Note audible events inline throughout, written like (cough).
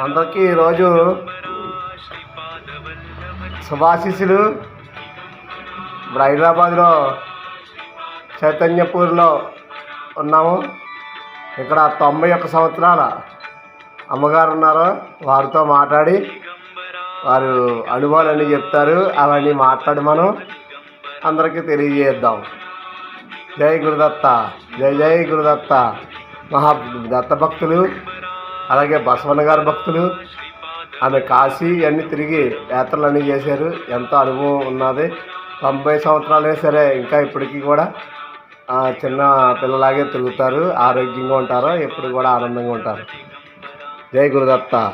అందరికీ ఈరోజు శుభాశీస్సులు. ఇప్పుడు హైదరాబాద్లో చైతన్యపూర్లో ఉన్నాము. ఇక్కడ తొంభై ఒక్క సంవత్సరాల అమ్మగారు ఉన్నారు. వారితో మాట్లాడి వారు అనుభవాలన్నీ చెప్తారు. అవన్నీ మాట్లాడి మనం అందరికీ తెలియజేద్దాం. జై గురుదత్త జై జై గురుదత్త మహా దత్త భక్తులు అలాగే బసవన్న గారి భక్తులు ఆమె కాశీ అన్నీ తిరిగి యాత్రలన్నీ చేశారు. ఎంతో అనుభవం ఉన్నది. తొంభై సంవత్సరాలే సరే ఇంకా ఇప్పటికీ కూడా చిన్న పిల్లలాగే తిరుగుతారు. ఆరోగ్యంగా ఉంటారు. ఎప్పుడు కూడా ఆనందంగా ఉంటారు. జై గురుదత్త.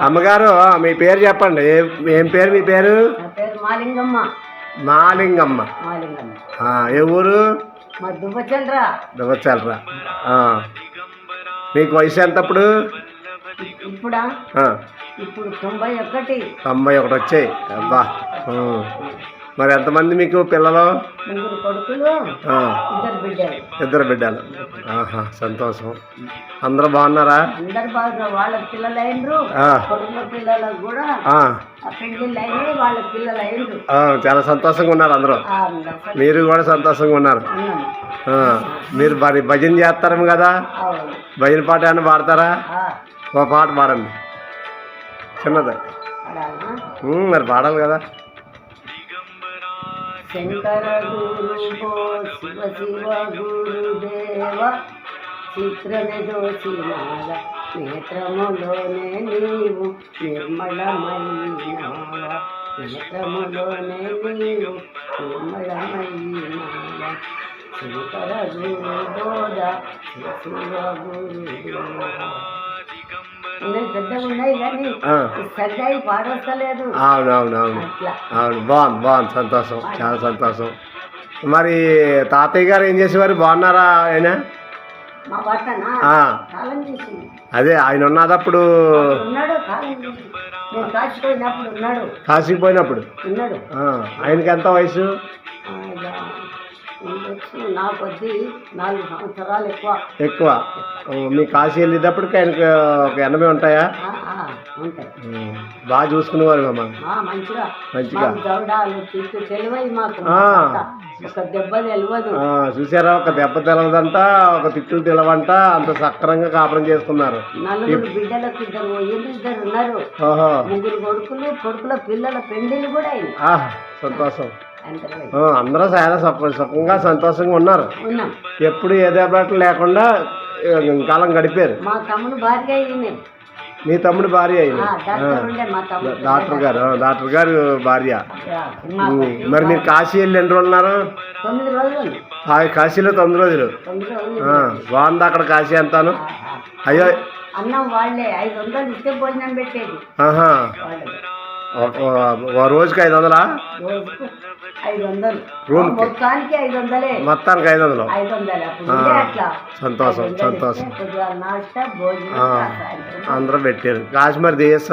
అమ్మగారు మీ పేరు చెప్పండి. ఏ- పేరు మీ పేరు? మాలింగమ్మ. ఏ ఊరు? దుబ్బచండ్రా దువ్వచాలరా. మీకు వయసు ఎంత అప్పుడు ఇప్పుడా ఇప్పుడు తొంభై ఒకటి. తొంభై ఒకటి వచ్చాయి. అబ్బా. మరి ఎంతమంది మీకు పిల్లలు? ఇద్దరు బిడ్డలు. ఆహా సంతోషం. అందరూ బాగున్నారా? వాళ్ళ పిల్లలు చాలా సంతోషంగా ఉన్నారు అందరూ. మీరు కూడా సంతోషంగా ఉన్నారు. మీరు మరి భజన చేస్తారేమో కదా? భజన పాట ఏమైనా పాడతారా? ఒక పాట పాడండి. చిన్నది. మరి పాడాలి కదా. శంకర గురు శివ శివ గురుదేవ చిత్రమే దోచినాల నేత్రములోనే నీవు నిర్మలమైనావా నేత్రములోనే నీవు నిర్మలమైనావా శంకర గురు బోధ శివ శివ గురుదేవ పాడొస్తలేదు. అవును బాగుంది బాగుంది. సంతోషం చాలా సంతోషం. మరి తాతయ్య గారు ఏం చేసేవారు? బాగున్నారా ఆయన? అదే ఆయన ఉన్నదప్పుడు కాశీకి పోయినప్పుడు ఆయనకి ఎంత వయసు? నా కొద్ది నాలుగు సంవత్సరాలు ఎక్కువ. మీ కాశీ వెళ్ళేటప్పటికి ఆయనకి ఒక ఎనభై ఉంటాయా? బాగా చూసుకునేవారు మంచిగా. ఒక దెబ్బ తెలియదు చూసారా? ఒక దెబ్బ తెలవదంట ఒక తిట్లు తెలవంట అంత సక్రంగా కాపురం చేసుకున్నారు నలుగురు బిడ్డలకు ఇద్దరు పోయింది ఇద్దరు ఉన్నారు. ఓహో. ముగ్గురు కొడుకులు కొడుకుల పిల్లల పెండిలు కూడా సంతోషం. అందరూ చాలా సుఖ- సుఖంగా సంతోషంగా ఉన్నారు. ఉన్నాం. ఎప్పుడు ఏ దెబ్బలాటలు లేకుండా కాలం గడిపారు. మా తమ్ముడు భార్య ఆ, డాక్టర్ గారు డాక్టర్ గారు భార్య. మరి మీరు కాశీ వెళ్ళి ఎన్ని రోజులు ఉన్నారు తొమ్మిది రోజులు. ఆ, కాశీలో తొమ్మిది రోజులు. బాగుంది అక్కడ కాశీ అంతాను. అయ్యో. అన్నం వాళ్ళే ఐదు వందలు ఇస్తే భోజనం పెట్టేది. ఆహా. వాళ్ళు ఒక- ఓ రోజుకి ఐదు వందలా? ఐదు వందలు రూమ్కి? మొత్తానికి ఐదు వందలే మొత్తానికి ఐదు వందలు ఐదు వందలు అప్పుడు ఆ, ఉండే అట్లా. సంతోషం సంతోషం. ఇస్తే పొద్దుగాల నాస్తా భోజనం ఆ. సాయంత్రం. అందరూ పెట్టారు. కాశ్మీర్ దేశ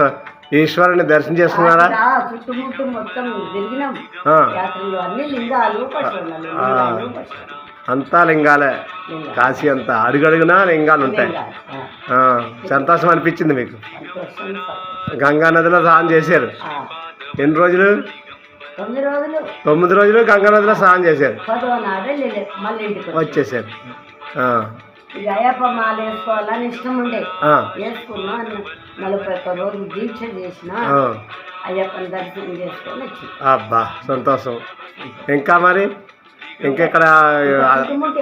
ఈశ్వరుని దర్శనం చేసుకున్నారా? ఆ, చుట్టుముట్టు మొత్తం తిరిగినాం. ఆ, యాత్రలు అన్ని లింగాలు పశువులు లింగాలు పశువులు. అంతా లింగాలే. లింగాలు. కాశీ అంతా అడుగడుగునా లింగాలు ఉంటాయి. లింగాలు. ఆ, ఆ, సంతోషం అనిపించింది మీకు? సంతోషం. గంగా నదిలో స్నానం చేశారు. ఆ, ఎన్ని రోజులు? తొమ్మిది రోజులు. తొమ్మిది రోజులు గంగా నదిలో స్నానం చేశారు. నాడు మళ్ళీ ఇంటికి. వచ్చేసారు ఆ, ఇక అయ్యప్ప మాల వేసుకోవాలని ఇష్టం ఉండే. ఆ, వేసుకున్నా నలభై ఒక్క రోజు దీక్ష చేసిన ఆ. అయ్యప్పని దర్శనం చేసుకొని వచ్చి అబ్బా సంతోషం. ఇంకా మరి? ఇంకెక్కడ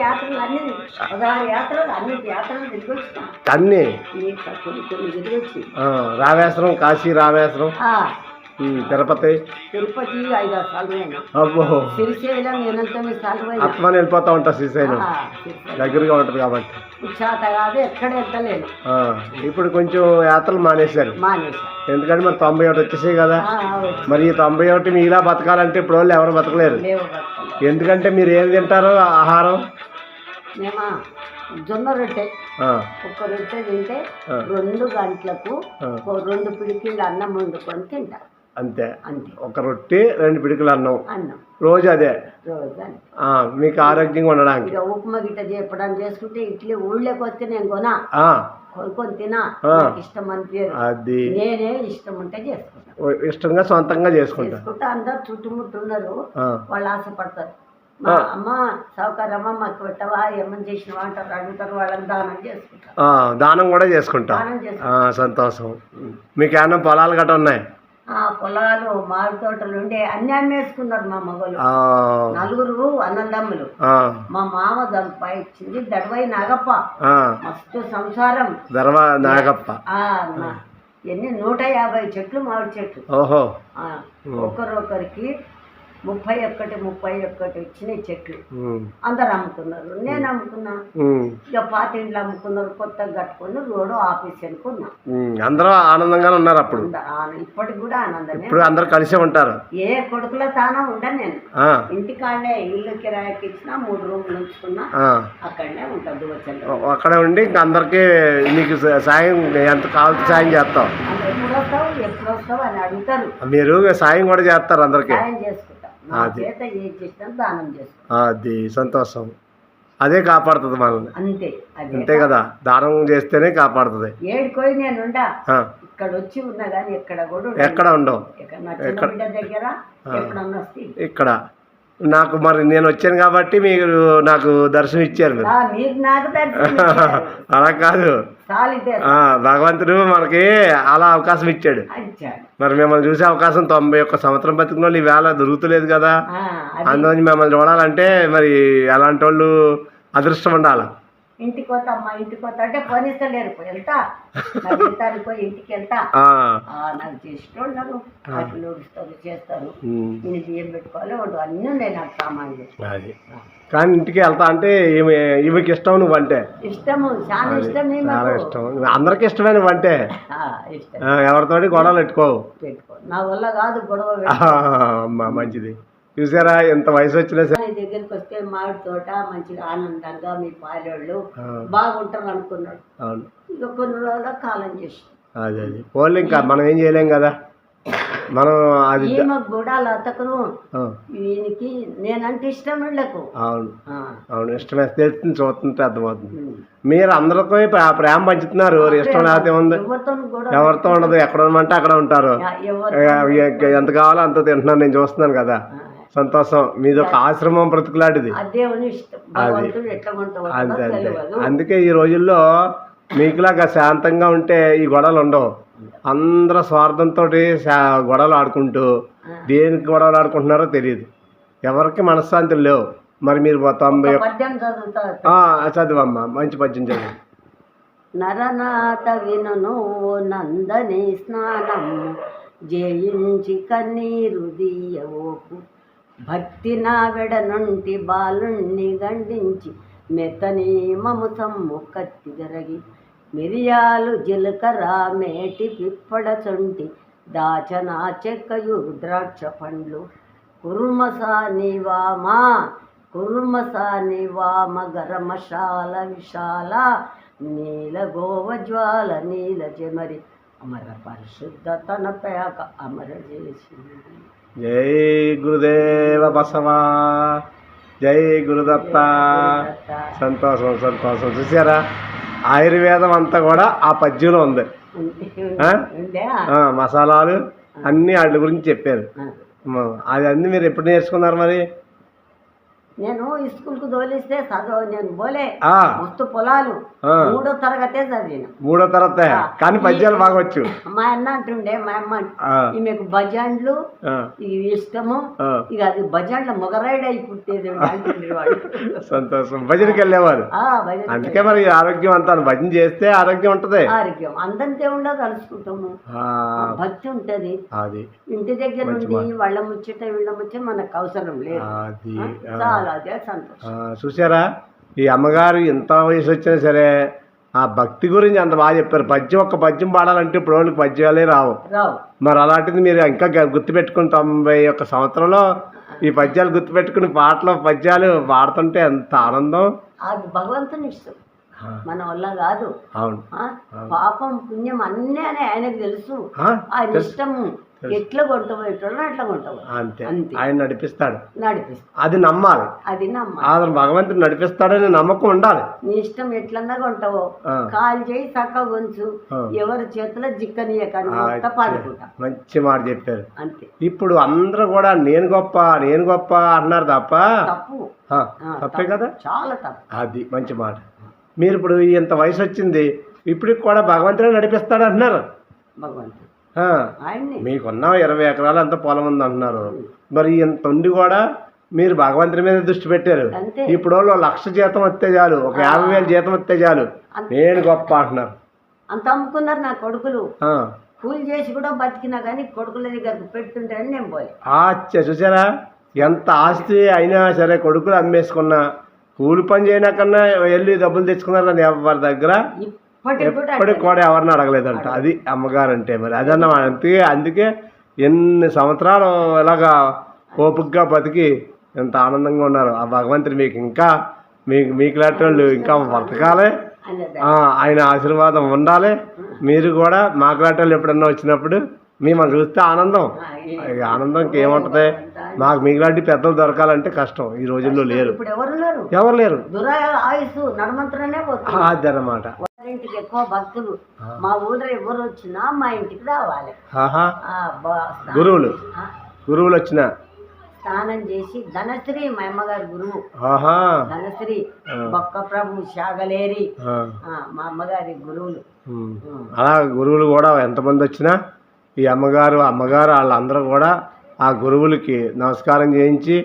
యాత్రలు అన్ని పదహారు యాత్రలు అన్ని యాత్రలు తిరిగి వచ్చిన అన్నీ? ఈ కొన్ని కొన్ని తిరిగి వచ్చి ఆ, రామేశ్వరం కాశీ రామేశ్వరం. ఆ, ఉమ్, తిరుపతి. తిరుపతి సార్లు అబ్బో. శ్రీశైలం ఎనిమిది తొమ్మిది సార్లు అయినా అత్మని వెళ్ళిపోతా ఉంటా శ్రీశైలం. దగ్గరగా ఉంటుంది కాబట్టి. కాదు ఎక్కడ ఇప్పుడు కొంచెం యాత్రలు మానేశారు. ఎందుకంటే మరి తొంభై ఒకటి వచ్చేసాయి కదా. మరి ఈ తొంభై ఒకటి మీలా బతకాలంటే ఇప్పుడు వాళ్ళు ఎవరు బతకలేరు. ఎందుకంటే మీరు ఏం తింటారు ఆహారం? మేమా జొన్న రొట్టె. ఆ, ఒక్క రొట్టె తింటే. రెండు గంటలకు రెండు పిడికిళ్ళు అన్నం వండుకొని తింటా అంతే. అంతే. ఒక రొట్టె రెండు పిడికలు అన్నం. అన్నం. రోజు అదే. రోజు అంతే ఆ, మీకు ఆరోగ్యంగా ఉండడానికి. ఇక ఉప్మా గిట్ట చెప్పడం చేసుకుంటే ఇడ్లీ ఊళ్ళోకి వస్తే నేను కొనా. ఆ, కొనుక్కొని తినా. ఆ. నాకు ఇష్టం పేరు అది. నేనే ఇష్టం ఉంటే చేసుకుంటా. ఇష్టంగా సొంతంగా చేసుకుంటా. చేసుకుంటే. అందరు చుట్టుముట్టున్నారు. ఆ, వాళ్ళు ఆశపడతారు. మా అమ్మ సౌకర్యమ్మ మాకు పెట్టవా? ఏమని చేసినవా అంటారు అడుగుతారు. వాళ్ళని దానం చేసుకుంటారు ఆ, దానం కూడా చేసుకుంటా. దానం చేసుకుంటారు ఆ, సంతోషం. మీకు ఏమన్నా పొలాలు గట్ట ఉన్నాయి? పొలాలు మామిడి తోటలు ఉండే అన్ని అమ్మేసుకున్నారు మా మగలు. ఆ, నలుగురు అన్నదమ్ములు. ఆ, మా మామ సంపాదించింది దడవై నాగప్ప. ఆ, మస్తు సంసారం. నాగప్ప. ఆ ఎన్ని? నూట యాభై చెట్లు మామిడి చెట్లు. ఆ, ఒకరొకరికి ముప్పై ఒక్కటి ముప్పై ఒక్కటి వచ్చినాయి చెట్లు. అందరు అమ్ముకున్నారు. నేను అమ్ముకున్నా. ఇక పాత ఇండ్లు అమ్ముకున్నారు కొత్తగా కట్టుకుని రోడ్డు ఆఫీస్ అనుకున్నా. అందరూ ఆనందంగానే ఉన్నారు అప్పుడు. ఇప్పటికి కూడా ఆనందమే. ఇప్పుడు అందరు కలిసే ఉంటారు. ఏ కొడుకుల తానం ఉండను నేను. ఆ, ఇంటికాడనే ఇల్లు కిరాయికి ఇచ్చిన మూడు రూములు ఉంచుకున్నా. అక్కడనే ఉంటుంది వచ్చండి అక్కడే ఉండి ఇంక అందరికీ నీకు సాయం ఎంత కావాల్సిన సాయం చేస్తాం అందరు ఎప్పుడు వస్తావు ఎప్పుడు వస్తావు అని అడుగుతారు. మీరు సాయం కూడా చేస్తారు అందరికీ. సాయం అది. సంతోషం. అదే కాపాడుతుంది మనల్ని. అంతే అంతే కదా దానం చేస్తేనే కాపాడుతుంది. ఏడుకోయి నేను ఇక్కడ వచ్చి ఉన్నా కానీ ఎక్కడ కూడా. ఎక్కడ ఉండవు. ఇక్కడ దగ్గర ఇక్కడ. నాకు మరి నేను వచ్చాను కాబట్టి మీరు నాకు దర్శనం ఇచ్చారు. (laughs) అలా కాదు. భగవంతుడు మనకి అలా అవకాశం ఇచ్చాడు. మరి మిమ్మల్ని చూసే అవకాశం తొంభై ఒక్క సంవత్సరం బతికిన వాళ్ళు ఈవేళ దొరుకుతలేదు కదా. ఆ, అది. అందులోంచి మిమ్మల్ని చూడాలంటే మరి అలాంటి వాళ్ళు అదృష్టం ఉండాలి. ఇంటికి పోతా అమ్మా ఇంటికి పోతా అంటే పోనిస్తలేరు పోయి వెళ్తా. నా జీతానికి పోయి ఇంటికి వెళ్తా. నాకు చేసేటోళ్ళు వాటిలో ఊడుస్తారు చేస్తారు. ఉమ్, నేను బియ్యం పెట్టుకోవాలి వండు అన్నీ ఉన్నాయి నాకు సామాన్లు. కానీ ఇంటికి వెళ్తా అంటే ఈమెకి ఇష్టం నువ్వు అంటే? ఇష్టము చాలా ఇష్టం చాలా ఇష్టం. అందరికి ఇష్టమే నువ్వు అంటే? ఎవరితోటి గొడవలు పెట్టుకోవు. పెట్టుకో. నా వల్ల కాదు గొడవ మంచిది. చూసారా? ఎంత వయసు వచ్చినా సరే. దగ్గరికి వస్తే మామిడి తోట మంచిగా ఆనందంగా మీ పాలోళ్ళు బాగుంటారు అనుకున్నాడు అవును. ఇక కొన్ని రోజుల కాలం చేసి. అదే అది. పోలే ఇంకా మనం ఏం చేయలేం కదా. మనం అది ఈమెకు కూడా లతకును ఈయనకి నేనంటే ఇష్టం వీళ్ళకు. అవును. అవును ఇష్టమే తెలుస్తుంది చూస్తుంటే అర్థమవుతుంది. మీరు అందరితో ప్రే- ప్రేమ పంచుతున్నారు. ఇష్టం లేకపోతే ఉంది ఎవరితో ఉండదు ఎక్కడ ఉండమంటే అక్కడ ఉంటారు. ఎంత కావాలో అంత తింటున్నాను నేను చూస్తున్నాను కదా. సంతోషం. మీది ఒక ఆశ్రమం బ్రతుకులాంటిది. ఉంటాడో అంతే అంతే అందుకే ఈ రోజుల్లో మీకులాగా శాంతంగా ఉంటే ఈ గొడవలు ఉండవు. అందరూ స్వార్థంతో గొడవలు ఆడుకుంటూ దేనికి గొడవలు ఆడుకుంటున్నారో తెలియదు. ఎవరికి మనశ్శాంతి లేవు. మరి మీరు తొంభై చదువమ్మా. మంచి పద్యం చదువు. నరనాథ వినును నందని స్నానం జయించి కన్నీరు దీయవోకు భక్తి నా వెడ నుండి బాలుణ్ణి గండించి మెతనేమము సమ్ము కత్తి జరగి మిరియాలు జీలకర్ర మేటి పిప్పడ చొంటి దాచన చెక్కయు ద్రాక్ష పండ్లు. కుర్మసా నివామా కుర్మసా నివామ గరమశాల విశాల నీల గోవజ్వాల నీల జమరి. అమర పరిశుద్ధ తన పేక అమర చేసింది జై గురుదేవ బసవా జై గురుదత్త. సంతోషం సంతోషం. చూసారా ఆయుర్వేదం అంతా కూడా ఆ పద్యంలో ఉంది. మసాలాలు అన్నీ వాటి గురించి చెప్పారు. అది అన్ని మీరు ఎప్పుడు నేర్చుకున్నారు మరి? నేను స్కూల్కు తోలిస్తే చదువు నేను పోలే ఆ, మస్తు పొలాలు. మూడో తరగతే చదివిన. మూడో తరగత. కానీ పద్యాలు బాగా వచ్చు. మా అన్న అంటుండే మా అమ్మ ఈమెకు భజండ్లు ఇవి ఇష్టము. ఇక అది భజండ్ల మొగరాయిడ్ అయి పుట్టేది వాడు. సంతోషం. భజనకి వెళ్ళేవారు. అందుకే మరి ఆరోగ్యం అంతా భజన చేస్తే ఆరోగ్యం ఉంటది. ఆరోగ్యం. అందంతే ఉండదు తలుచుకుంటాము ఆ, భక్తి ఉంటది. ఇంటి దగ్గర నుండి వాళ్ళ ముచ్చట వీళ్ళ ముచ్చట మనకు అవసరం లేదు. చూసారా ఈ అమ్మగారు ఎంత వయసు వచ్చినా సరే ఆ భక్తి గురించి అంత బాగా చెప్పారు. పద్యం ఒక్క పద్యం పాడాలంటే ఇప్పుడు వాళ్ళకి పద్యాలే రావు. మరి అలాంటిది మీరు ఇంకా గుర్తుపెట్టుకుని తొంభై ఒక్క సంవత్సరంలో ఈ పద్యాలు గుర్తుపెట్టుకుని పాటలు పద్యాలు పాడుతుంటే ఎంత ఆనందం. అది భగవంతుని ఇష్టం. మన వల్ల కాదు. అవును. పాపం పుణ్యం అన్నీ అని ఆయనకు తెలుసు. ఆయన ఇష్టము. ఎట్లా కొంటపోయేటోళ్ళు అట్లా కొంటపోయి అంతే. అంతే. ఆయన నడిపిస్తాడు. నడిపిస్తా అది నమ్మాలి. అది నమ్మ అతను భగవంతుడు నడిపిస్తాడని నమ్మకం ఉండాలి. నీ ఇష్టం ఎట్లన్నా కొంటావో. ఆ. కాలు చేయి చక్కగా ఉంచు. ఎవరి చేతిలో మొత్తం పాడుకుంటా. మంచి మాట చెప్పారు. అంతే. ఇప్పుడు అందరూ కూడా నేను గొప్ప నేను గొప్ప అన్నారు తప్ప తప్పు. ఆ, తప్పే. కదా? చాలా తప్పు. అది మంచి మాట. మీరు ఇప్పుడు ఇంత వయసు వచ్చింది ఇప్పటికి కూడా భగవంతుడే నడిపిస్తాడు అంటున్నారు భగవంతుడు. మీకున్న ఇరవై ఎకరాలు అంత పొలం ఉంది అంటున్నారు మరి ఇంత ఉండి కూడా మీరు భగవంతుడి మీద దృష్టి పెట్టారు. ఇప్పుడు వాళ్ళు లక్ష జీతం వస్తే చాలు ఒక యాభై వేలు జీతం వస్తే చాలు. నేను గొప్ప అంటున్నారు అంత అమ్ముకున్నారు నా కొడుకులు. కూలి చేసి కూడా బతికినా కానీ కొడుకుల దగ్గరకు పెట్టుంటారని నేను పోయి ఆచ్చ చూసారా? ఎంత ఆస్తి అయినా సరే కొడుకులు అమ్మేసుకున్నా కూలి పని చేయనా కన్నా వెళ్ళి డబ్బులు తెచ్చుకున్నారు ఎవరి దగ్గర? ఇప్పటికి కూడా ఎవరిని అడగలేదంట. అది అమ్మగారు అంటే మరి అదన్నమాట అందుకే అందుకే ఎన్ని సంవత్సరాలు ఇలాగా ఓపికగా బతికి ఎంత ఆనందంగా ఉన్నారు. ఆ భగవంతుడు మీకు ఇంకా మీకు మీకు లాంటి వాళ్ళు ఇంకా బ్రతకాలి ఆయన ఆశీర్వాదం ఉండాలి. మీరు కూడా మాకు లాంటి వాళ్ళు ఎప్పుడన్నా వచ్చినప్పుడు మిమ్మల్ని చూస్తే ఆనందం. ఇక ఆనందంకి ఏముంటుంది? మాకు మీకులాంటి పెద్దలు దొరకాలంటే కష్టం. ఈ రోజుల్లో లేరు. ఎవరు లేరు? అదనమాట ఇంటికి ఎక్కువ భక్తులు. మా ఊళ్ళో ఎవరు వచ్చినా మా ఇంటికి రావాలి. గురువులు? గురువులు వచ్చిన? స్నానం చేసి ధనశ్రీ మా అమ్మగారి గురువు. ధనశ్రీ బొక్క ప్రభు శాగలేరి. మా అమ్మగారి గురువులు. అలా గురువులు కూడా ఎంతమంది వచ్చినా ఈ అమ్మగారు అమ్మగారు వాళ్ళందరూ కూడా ఆ గురువులకి నమస్కారం చేయించి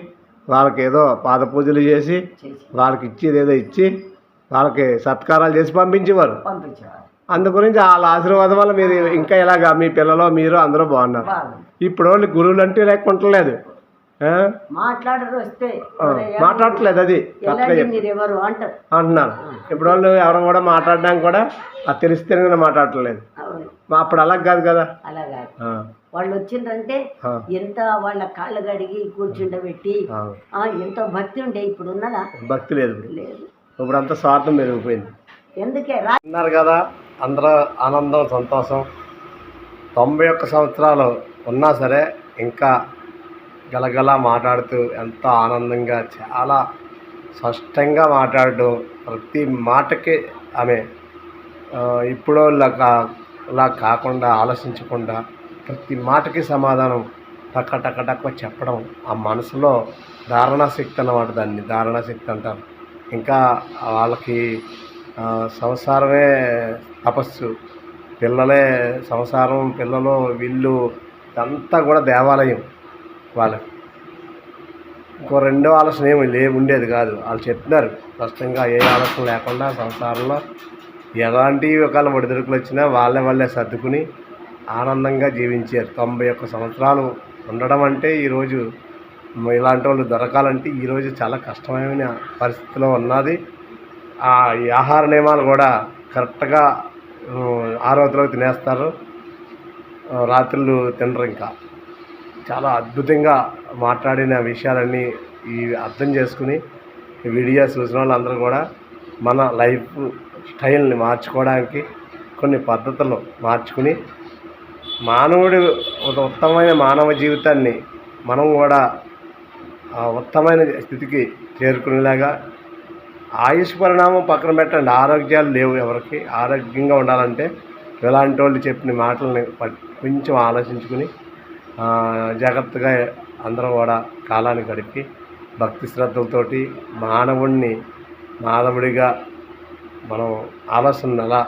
వాళ్ళకి ఏదో పాద పూజలు చేసి. వాళ్ళకి ఇచ్చేది ఏదో ఇచ్చి వాళ్ళకి సత్కారాలు చేసి పంపించేవారు. పంపించేవారు. అందు గురించి వాళ్ళ ఆశీర్వాదం వల్ల మీరు ఇంకా ఇలాగా మీ పిల్లలు మీరు అందరూ బాగున్నారు. ఇప్పుడు వాళ్ళు గురువులు అంటే లేకుంటలేదు. ఆ? మాట్లాడరు వస్తే. ఆ, మాట్లాడట్లేదు అది. అంటున్నారు. ఇప్పుడు వాళ్ళు ఎవరు కూడా మాట్లాడడానికి కూడా అది తెలిస్తేనే మాట్లాడట్లేదు. అప్పుడు అలా కాదు కదా. వాళ్ళు వచ్చిండ్రంటే ఆ, ఎంత వాళ్ళ కాళ్ళు గడిగి కూర్చుండబెట్టి ఎంతో భక్తి ఉండే? ఇప్పుడు ఉన్నదా? భక్తి లేదు లేదు. ఇప్పుడు అంతా స్వార్థం పెరిగిపోయింది. ఎందుకే? అన్నారు కదా అందరూ ఆనందం సంతోషం. తొంభై ఒక్క సంవత్సరాలు ఉన్నా సరే ఇంకా గలగల మాట్లాడుతూ ఎంతో ఆనందంగా చాలా స్పష్టంగా మాట్లాడడం ప్రతి మాటకి ఆమె ఇప్పుడు ఇలా కాకుండా ఆలోచించకుండా ప్రతి మాటకి సమాధానం టక్క టక్క టక్క చెప్పడం ఆ మనసులో ధారణా శక్తి అన్నమాట దాన్ని ధారణా శక్తి అంటారు. ఇంకా వాళ్ళకి సంసారమే తపస్సు. పిల్లలే సంసారం పిల్లలు వీళ్ళు అంతా కూడా దేవాలయం వాళ్ళకి. ఇంకో రెండో ఆలోచన ఏమి లే ఉండేది కాదు. వాళ్ళు చెప్తున్నారు స్పష్టంగా ఏ ఆలోచన లేకుండా సంసారంలో ఎలాంటి ఒకవేళ ఒడిదుడుకులు వచ్చినా వాళ్ళే వాళ్ళే సర్దుకుని ఆనందంగా జీవించారు. తొంభై ఒక్క సంవత్సరాలు ఉండడం అంటే ఈరోజు ఇలాంటి వాళ్ళు దొరకాలంటే ఈరోజు చాలా కష్టమైన పరిస్థితిలో ఉన్నది. ఆ ఆహార నియమాలు కూడా కరెక్ట్గా ఆరో తరగతి తినేస్తారు రాత్రులు తినరు ఇంకా. చాలా అద్భుతంగా మాట్లాడిన విషయాలన్నీ ఈ అర్థం చేసుకుని ఈ వీడియో చూసిన వాళ్ళందరూ కూడా మన లైఫ్ స్టైల్ని మార్చుకోవడానికి కొన్ని పద్ధతులు మార్చుకుని మానవుడు ఒక ఉత్తమమైన మానవ జీవితాన్ని మనం కూడా ఉత్తమైన స్థితికి చేరుకునేలాగా ఆయుష్ పరిణామం పక్కన పెట్టండి. ఆరోగ్యాలు లేవు ఎవరికి. ఆరోగ్యంగా ఉండాలంటే ఇలాంటి వాళ్ళు చెప్పిన మాటలని కొంచెం ఆలోచించుకుని జాగ్రత్తగా అందరూ కూడా కాలాన్ని గడిపి భక్తి శ్రద్ధలతోటి మానవుణ్ణి మానవుడిగా మనం ఆలోచన అలా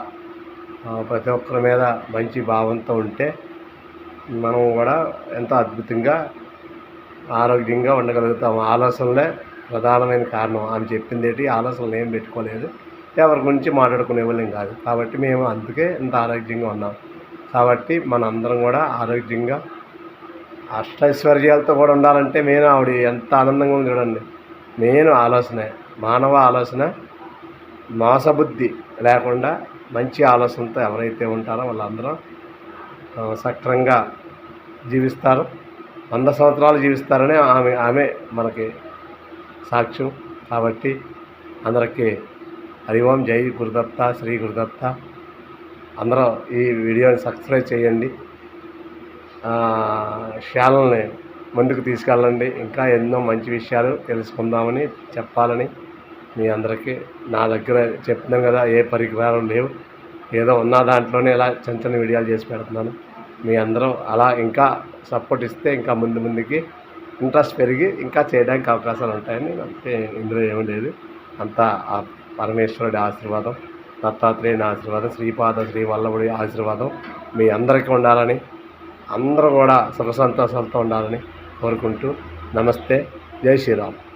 ప్రతి ఒక్కరి మీద మంచి భావంతో ఉంటే మనం కూడా ఎంతో అద్భుతంగా ఆరోగ్యంగా ఉండగలుగుతాం. ఆలోచనలే ప్రధానమైన కారణం ఆమె చెప్పింది ఏంటి? ఆలోచనలు ఏం పెట్టుకోలేదు. ఎవరి గురించి మాట్లాడుకునే వాళ్ళం కాదు. కాబట్టి మేము అందుకే ఇంత ఆరోగ్యంగా ఉన్నాం. కాబట్టి మనందరం కూడా ఆరోగ్యంగా అష్టైశ్వర్యాలతో కూడా ఉండాలంటే నేను ఆవిడ ఎంత ఆనందంగా ఉంది చూడండి. నేను ఆలోచనే మానవ ఆలోచన మోసబుద్ధి లేకుండా మంచి ఆలోచనతో ఎవరైతే ఉంటారో వాళ్ళందరూ సక్రంగా జీవిస్తారు. వంద సంవత్సరాలు జీవిస్తారని ఆమె ఆమె మనకి సాక్ష్యం. కాబట్టి అందరికీ హరి ఓం జై గురుదత్త శ్రీ గురుదత్త. అందరూ ఈ వీడియోని సబ్స్క్రైబ్ చేయండి. శాలని ముందుకు తీసుకెళ్ళండి. ఇంకా ఎన్నో మంచి విషయాలు తెలుసుకుందామని చెప్పాలని మీ అందరికీ నా దగ్గర చెప్తున్నాను కదా ఏ పరికరాలు లేవు. ఏదో ఉన్న దాంట్లోనే ఇలా చిన్న చిన్న వీడియోలు చేసి పెడుతున్నాను. మీ అందరూ అలా ఇంకా సపోర్ట్ ఇస్తే ఇంకా ముందు ముందుకి ఇంట్రెస్ట్ పెరిగి ఇంకా చేయడానికి అవకాశాలు ఉంటాయని అంతే ఇందులో ఏమీ లేదు. అంతా ఆ పరమేశ్వరుడి ఆశీర్వాదం దత్తాత్రేయుని ఆశీర్వాదం శ్రీపాద శ్రీ వల్లభుడి ఆశీర్వాదం మీ అందరికీ ఉండాలని అందరూ కూడా సుఖ సంతోషాలతో ఉండాలని కోరుకుంటూ నమస్తే. జై శ్రీరామ్.